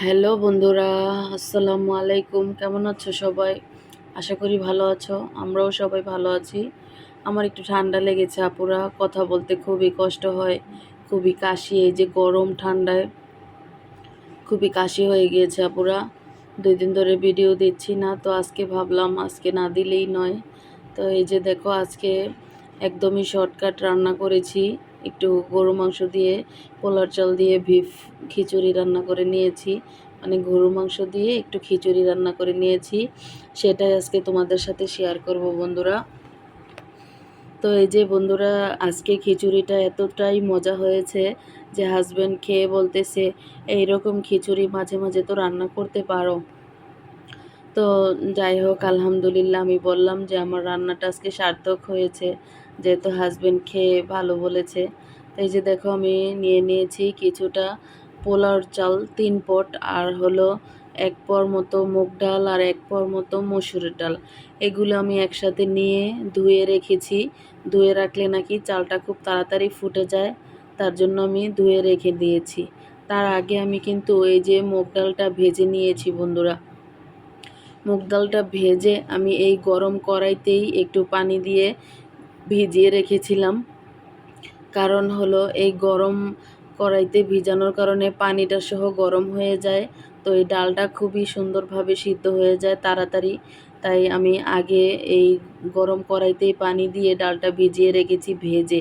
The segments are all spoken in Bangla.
হ্যালো বন্ধুরা, আসসালামু আলাইকুম। কেমন আছো সবাই? আশা করি ভালো আছো, আমরাও সবাই ভালো আছি। আমার একটু ঠান্ডা লেগেছে আপুরা, কথা বলতে খুবই কষ্ট হয়, খুবই কাশি, এই যে গরম ঠান্ডায় খুবই কাশি হয়ে গিয়েছে আপুরা। দুই দিন ধরে ভিডিও দিচ্ছি না, তো আজকে ভাবলাম, আজকে না দিলেই নয়। তো এই যে দেখো, আজকে একদমই শর্টকাট রান্না করেছি। একটু গরু মাংস দিয়ে, পোলার চাল দিয়ে বিফ খিচুড়ি রান্না করে নিয়েছি। মানে গরু মাংস দিয়ে একটু খিচুড়ি রান্না করে নিয়েছি। সেটাই আজকে তোমাদের সাথে শেয়ার করব বন্ধুরা। তো এই যে বন্ধুরা, আজকে খিচুড়িটা এতটাই মজা হয়েছে যে হাজব্যান্ড খেয়ে বলতেছে, এইরকম খিচুড়ি মাঝে মাঝে তো রান্না করতে পারো। তো যাই হোক, আলহামদুলিল্লাহ আমি বললাম যে আমার রান্নাটা আজকে সার্থক হয়েছে। যেহেতু হাজব্যান্ড খেয়ে ভালো বলেছে। এই যে দেখো আমি নিয়ে নিয়েছি কিছুটা পোলার চাল, তিন পট, আর হলো এক পর মতো মুগ ডাল আর এক পর মতো মসুরের ডাল। এগুলো আমি একসাথে নিয়ে ধুয়ে রেখেছি। ধুয়ে রাখলে নাকি চালটা খুব তাড়াতাড়ি ফুটে যায়, তার জন্য আমি ধুয়ে রেখে দিয়েছি। তার আগে আমি কিন্তু এই যে মুগ ডালটা ভেজে নিয়েছি বন্ধুরা। মুগ ডালটা ভেজে আমি এই গরম কড়াইতেই একটু পানি দিয়ে ভিজিয়ে রেখেছিলাম। কারণ হলো এই গরম কড়াইতে ভিজানোর কারণে পানিটা সহ গরম হয়ে যায়। তো এই ডালটা খুবই সুন্দরভাবে সিদ্ধ হয়ে যায় তাড়াতাড়ি। তাই আমি আগে এই গরম কড়াইতেই পানি দিয়ে ডালটা ভিজিয়ে রেখেছি ভেজে।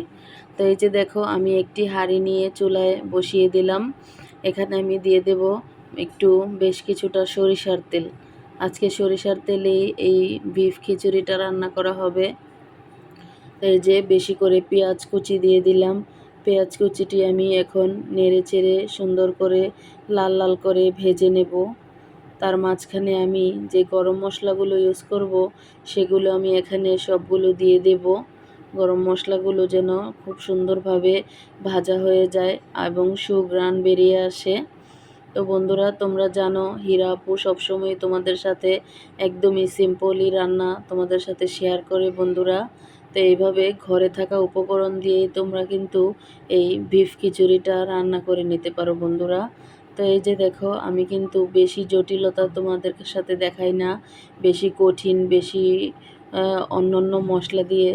তো এই যে দেখো, আমি একটি হাঁড়ি নিয়ে চুলায় বসিয়ে দিলাম। এখানে আমি দিয়ে দেব একটু বেশ কিছুটা সরিষার তেল। আজকে সরিষার তেলেই এই বিফ খিচুড়িটা রান্না করা হবে। এই যে বেশি করে পেঁয়াজ কুচি দিয়ে দিলাম। পেঁয়াজ কুচিটি আমি এখন নেড়ে চেড়ে সুন্দর করে লাল লাল করে ভেজে নেব। তার মাঝখানে আমি যে গরম মশলাগুলো ইউজ করব, সেগুলো আমি এখানে সবগুলো দিয়ে দেব। গরম মশলাগুলো যেন খুব সুন্দরভাবে ভাজা হয়ে যায় এবং সুগ্রান বেরিয়ে আসে। তো বন্ধুরা, তোমরা জানো, হীরা আপু সবসময় তোমাদের সাথে একদমই সিম্পলই রান্না তোমাদের সাথে শেয়ার করে বন্ধুরা। তো এইভাবে ঘরে থাকা উপকরণ দিয়েই তোমরা কিন্তু এই বিফ খিচুড়িটা রান্না করে নিতে পারো বন্ধুরা। তো এই যে দেখো, আমি কিন্তু বেশি জটিলতা তোমাদের সাথে দেখাই না। বেশি কঠিন, বেশি অন্য অন্য মশলা দিয়ে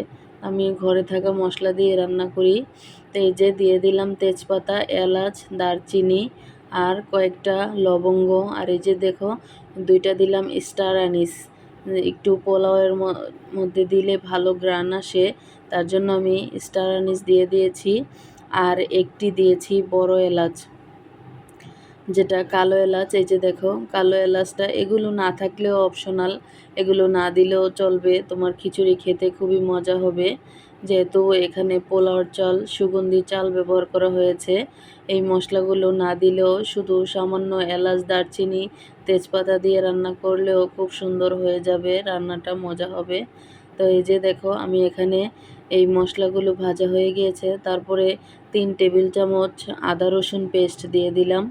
আমি ঘরে থাকা মশলা দিয়ে রান্না করি। তো এই যে দিয়ে দিলাম তেজপাতা, এলাচ, দারচিনি আর কয়েকটা লবঙ্গ। আর এই যে দেখো, দুইটা দিলাম স্টার অ্যানিস একটু পোলাওয়ের মধ্যে দিলে ভালো গ্রান আসে, তার জন্য আমি স্টার আনিস দিয়ে দিয়েছি আর একটি দিয়েছি বড় এলাচ, যেটা কালো এলাচ, এই যে দেখো কালো এলাচটা, এগুলো না থাকলেও অপশনাল এগুলো না দিলেও চলবে, তোমার খিচুড়ি খেতে খুবই মজা হবে। যেহেতু এখানে পোলাওর চাল, সুগন্ধি চাল ব্যবহার করা হয়েছে। এই মশলাগুলো না দিলেও শুধু সামান্য এলাচ, দারচিনি, তেজপাতা দিয়ে রান্না করলেও খুব সুন্দর হয়ে যাবে, রান্নাটা মজা হবে। তো এই যে দেখো, আমি এখানে এই মশলাগুলো ভাজা হয়ে গিয়েছে। তারপরে তিন টেবিল চামচ আদা রসুন পেস্ট দিয়ে দিলাম।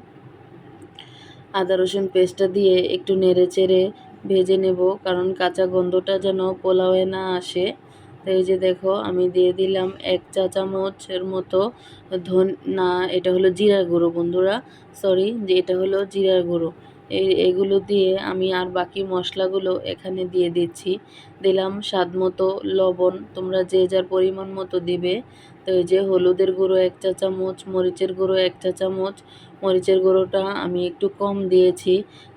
আদা রসুন পেস্টটা দিয়ে একটু নেড়ে চেড়ে ভেজে নেব, কারণ কাঁচা গন্ধটা যেন পোলাওয়ে না আসে। এই যে দেখো, আমি দিয়ে দিলাম এক চা চামচের মতো ধন, না, এটা হলো জিরার গুঁড়ো বন্ধুরা সরি যে এটা হলো জিরার গুঁড়ো। এই, এগুলো দিয়ে আমি আর বাকি মশলাগুলো এখানে দিয়ে দিচ্ছি। দিলাম স্বাদ মতো লবণ, তোমরা যে যার পরিমাণ মতো দিবে। তো এই যে হলুদের গুঁড়ো এক চা চামচ মরিচের গুঁড়ো এক চা চামচ মরিচের গুঁড়োটা আমি একটু কম দিয়েছি,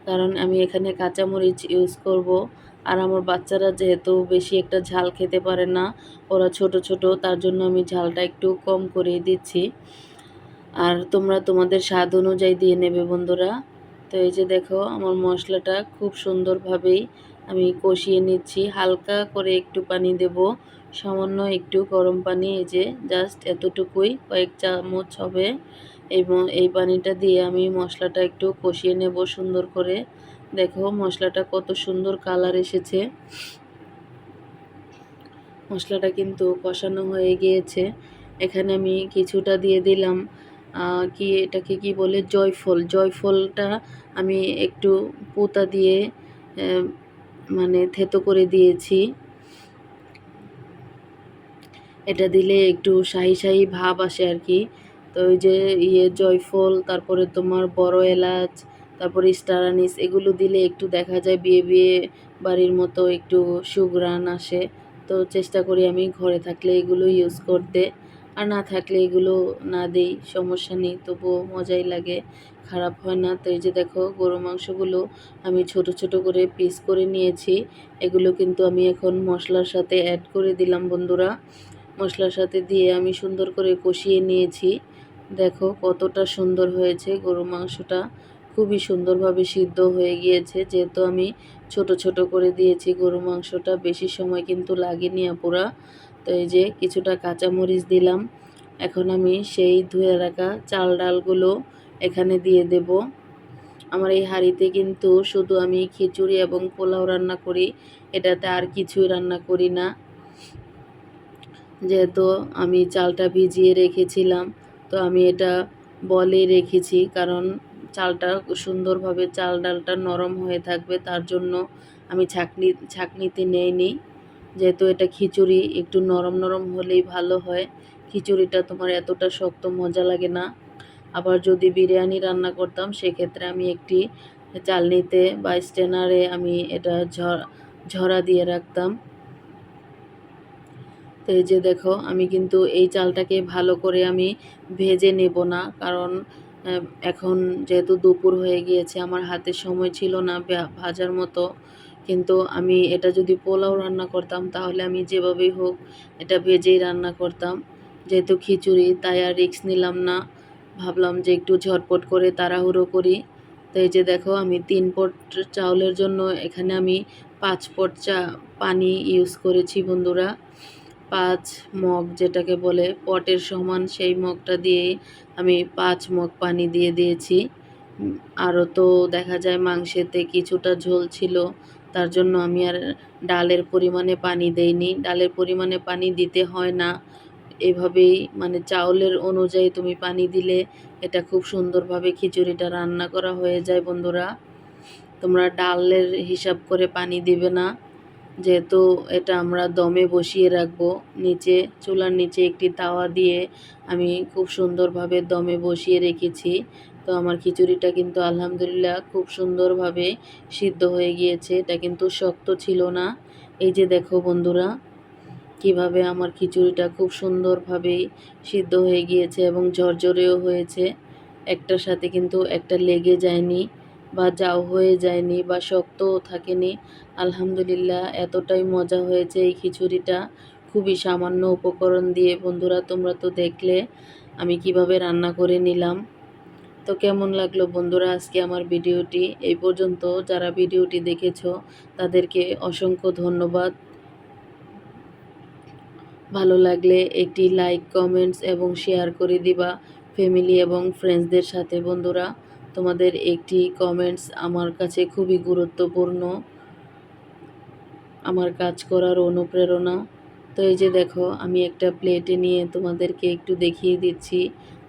কারণ আমি এখানে কাঁচা মরিচ ইউজ করব। আর আমার বাচ্চারা যেহেতু বেশি একটা ঝাল খেতে পারে না, ওরা ছোট ছোট, তার জন্য আমি ঝালটা একটু কম করে দিচ্ছি। আর তোমরা তোমাদের স্বাদ অনুযায়ী দিয়ে নেবে বন্ধুরা। তো এই যে দেখো, আমার মশলাটা খুব সুন্দরভাবেই আমি কষিয়ে নিচ্ছি। হালকা করে একটু পানি দেব, সামান্য একটু গরম পানি, এই যে জাস্ট এতটুকুই, কয়েক চামচ হবে। এবং এই পানিটা দিয়ে আমি মশলাটা একটু কষিয়ে নেব সুন্দর করে। দেখো মশলাটা কত সুন্দর কালার এসেছে। মশলাটা কিন্তু কষানো হয়ে গিয়েছে। এখানে আমি কিছুটা দিয়ে দিলাম কি এটাকে কি বলে? জয়ফল। জয়ফলটা আমি একটু পোতা দিয়ে মানে থেতো করে দিয়েছি। এটা দিলে একটু শাহি শাহি ভাব আসে আর কি। তো ওই যে ইয়ে জয়ফল, তারপরে তোমার বড় এলাচ তারপর স্টার আনিস, এগুলো দিলে একটু দেখা যায়, বিয়ে বিয়ে বাড়ির মতো একটু সুঘ্রাণ আসে। তো চেষ্টা করি আমি ঘরে থাকলে এগুলো ইউজ করতে। আর না থাকলে এগুলো না দিই, সমস্যা নেই, তবুও মজাই লাগে। খারাপ হয় না। তো এই যে দেখো, গরু মাংসগুলো আমি ছোট ছোট করে পিস করে নিয়েছি। এগুলো কিন্তু আমি এখন মশলার সাথে অ্যাড করে দিলাম বন্ধুরা। মশলার সাথে দিয়ে আমি সুন্দর করে কষিয়ে নিয়েছি। দেখো কতটা সুন্দর হয়েছে গরু মাংসটা। খুবই সুন্দরভাবে সিদ্ধ হয়ে গিয়েছে। যেহেতু আমি ছোট ছোট করে দিয়েছি, গরু মাংসটা বেশি সময় কিন্তু লাগেনি আপুরা। তো এই যে কিছুটা কাঁচামরিচ দিলাম। এখন আমি সেই ধুয়ে রাখা চাল ডালগুলো এখানে দিয়ে দেব। আমার এই হাঁড়িতে কিন্তু শুধু আমি খিচুড়ি এবং পোলাও রান্না করি, এটাতে আর কিছুই রান্না করি না। যেহেতু আমি চালটা ভিজিয়ে রেখেছিলাম, তো আমি এটা বলে রেখেছি, কারণ চালটা সুন্দরভাবে চাল ডালটা নরম হয়ে থাকবে, তার জন্য আমি ছাকনি, ছাকনিতে নেইনি যেহেতু এটা খিচুড়ি, একটু নরম নরম হলেই ভালো হয়। খিচুড়িটা তোমার এতটা শক্ত মজা লাগে না। আবার যদি বিরিয়ানি রান্না করতাম, সেক্ষেত্রে আমি একটি চালনিতে বা স্টেনারে আমি এটা ঝরা দিয়ে রাখতাম। তো এই যে দেখো, আমি কিন্তু এই চালটাকে ভালো করে আমি ভেজে নেব না, কারণ এখন যেহেতু দুপুর হয়ে গিয়েছে, আমার হাতে সময় ছিল না ভাজার মতো। কিন্তু আমি এটা যদি পোলাও রান্না করতাম, তাহলে আমি যেভাবেই হোক এটা ভেজেই রান্না করতাম। যেহেতু খিচুড়ি, তাই আর রিক্স নিলাম না। ভাবলাম যে একটু ঝটপট করে তাড়াহুড়ো করি। তো এই যে দেখো, আমি তিন পট চাউলের জন্য এখানে আমি পাঁচ পট চা, পানি ইউজ করেছি বন্ধুরা। পাঁচ মগ যেটাকে বলে পটের সমান, সেই মগটা দিয়ে আমি পাঁচ মগ পানি দিয়ে দিয়েছি। আরও তো দেখা যায় মাংসেতে কিছুটা ঝোল ছিল, তার জন্য আমি আর ডালের পরিমাণে পানি দেইনি। ডালের পরিমাণে পানি দিতে হয় না। এভাবেই মানে চাউলের অনুযায়ী তুমি পানি দিলে এটা খুব সুন্দরভাবে খিচুড়িটা রান্না করা হয়ে যায় বন্ধুরা। তোমরা ডালের হিসাব করে পানি দিবে না। যেহেতু এটা আমরা দমে বসিয়ে রাখব, নিচে, চুলার নিচে একটি তাওয়া দিয়ে আমি খুব সুন্দরভাবে দমে বসিয়ে রেখেছি। তো আমার খিচুড়িটা কিন্তু আলহামদুলিল্লাহ খুব সুন্দরভাবে সিদ্ধ হয়ে গিয়েছে, এটা কিন্তু শক্ত ছিল না। এই যে দেখো বন্ধুরা, কীভাবে আমার খিচুড়িটা খুব সুন্দরভাবে সিদ্ধ হয়ে গিয়েছে এবং ঝরঝরেও হয়েছে। একটার সাথে কিন্তু একটা লেগে যায়নি। বা যাও হয়ে যায়নি বা শক্তও থাকেনি, আলহামদুলিল্লাহ এতটাই মজা হয়েছে এই খিচুড়িটা। খুবই সামান্য উপকরণ দিয়ে, বন্ধুরা তোমরা তো দেখলে আমি কীভাবে রান্না করে নিলাম। তো কেমন লাগল বন্ধুরা আজকে আমার ভিডিওটি? এই পর্যন্ত যারা ভিডিওটি দেখেছ তাদেরকে অসংখ্য ধন্যবাদ। ভালো লাগলে একটি লাইক, কমেন্টস এবং শেয়ার করে দিবা ফ্যামিলি এবং ফ্রেন্ডসদের সাথে বন্ধুরা। তোমাদের একটি কমেন্টস আমার কাছে খুবই গুরুত্বপূর্ণ। আমার কাজ করার অনুপ্রেরণা। তো এই যে দেখো, আমি একটা প্লেটে নিয়ে তোমাদেরকে একটু দেখিয়ে দিচ্ছি,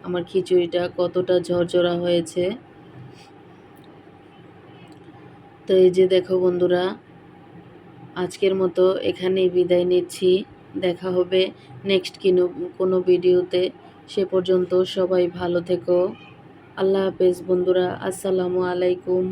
আমার খিচুড়িটা কতটা ঝরঝরা হয়েছে। তো এই যে দেখো বন্ধুরা, আজকের মতো এখানেই বিদায় নিচ্ছি। দেখা হবে নেক্সট কিনো, কোনো ভিডিওতে সে পর্যন্ত সবাই ভালো থেকো। আল্লাহ হাফেজ বন্ধুরা আসসালামু আলাইকুম।